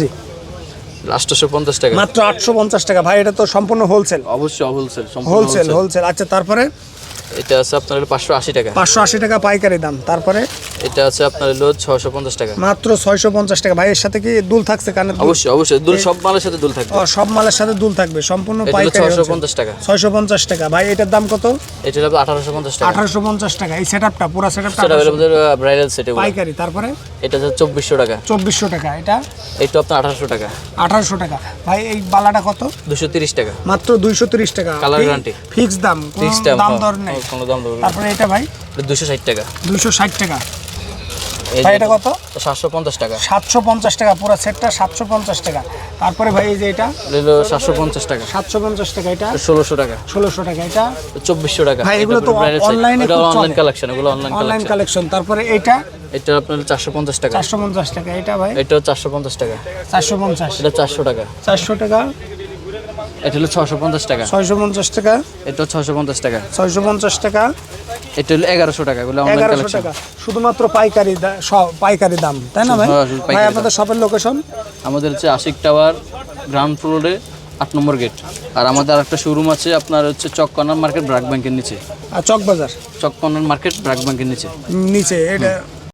জি। আটশোশো পঞ্চাশ টাকা। মাত্র আটশো পঞ্চাশ টাকা। ভাই এটা তো সম্পূর্ণ হোলসেল অবশ্যই হোলসেল হোলসেল হোলসেল আচ্ছা তারপরে? এটা আছে আপনার পাঁচশো আশি টাকা। পাঁচশো আশি টাকা পাইকারি দাম। তারপরে? এটা আছে আপনার হলো ছশো পঞ্চাশ টাকা। মাত্র ছয়শো পঞ্চাশ টাকা। ভাই এর সাথে কি দুল থাকছে কানে অবশ্যই অবশ্যই। দুল সব মালের সাথে দুল থাকবে। সব মালের সাথে দুল থাকবে। সম্পূর্ণ পাইকারি ছশো পঞ্চাশ টাকা। ছয়শো পঞ্চাশ টাকা। ভাই এটার দাম কত? এটা হলো আঠারোশো পঞ্চাশ টাকা। আঠারোশো পঞ্চাশ টাকা। এই সেট আপটা পুরো সেট আপটা সেটা হলো আমাদের ব্রাইডাল সেট পাইকারি। তারপরে? এটা হচ্ছে চব্বিশশো টাকা। চব্বিশশো টাকা। এটা? এটা আপনার আঠারোশো টাকা। আঠারোশো টাকা। ভাই এই বালাটা কত? দুশো তিরিশ টাকা। মাত্র দুইশো তিরিশ টাকা। Colour guarantee। ফিক্স দাম। কোনো দাম দর নেই। কোনো দাম দর তারপরে এটা ভাই? দুশো ষাট টাকা। দুইশো ষাট টাকা। এই ভাই এটা কত? সাতশো পঞ্চাশ টাকা। সাতশো পঞ্চাশ টাকা পুরো সেটটা সাতশো পঞ্চাশ টাকা। তারপরে ভাই এই যে এটা? হলো সাতশো পঞ্চাশ টাকা। সাতশো পঞ্চাশ টাকা এটা? ষোলোশো টাকা। ষোলোশো টাকা এটা? চব্বিশশো টাকা। ভাই, এগুলো তো এ অনলাইন কালেকশন এগুলো অনলাইন অনলাইন কালেকশন তারপরে এটা? এটা আপনার চারশো পঞ্চাশ টাকা। চারশো পঞ্চাশ টাকা। এটা ভাই? এটাও চারশো পঞ্চাশ টাকা। চারশো পঞ্চাশ। এটা চারশো টাকা। চারশো টাকা? এটা হলো ছশো পঞ্চাশ টাকা। ছয়শো পঞ্চাশ টাকা? এটাও ছশো পঞ্চাশ টাকা। ছয়শো পঞ্চাশ টাকা? এটা হলো এগারোশো টাকা এগুলো এগারোশো টাকা। শুধুমাত্র পাইকারি পাইকারি দাম তাই না ভাই? হ্যাঁ, ভাই আপনাদের শপের লোকেশন আমাদের হচ্ছে আশিক টাওয়ার গ্রাউন্ড ফ্লোরে আট নম্বর গেট। আর আমাদের আরেকটা শোরুম আছে আপনার হচ্ছে চক কর্নার মার্কেট ব্রাক ব্যাংকের নিচে। আর চক বাজার চক কর্নার মার্কেট ব্রাক ব্যাংকের নিচে। নিচে এটা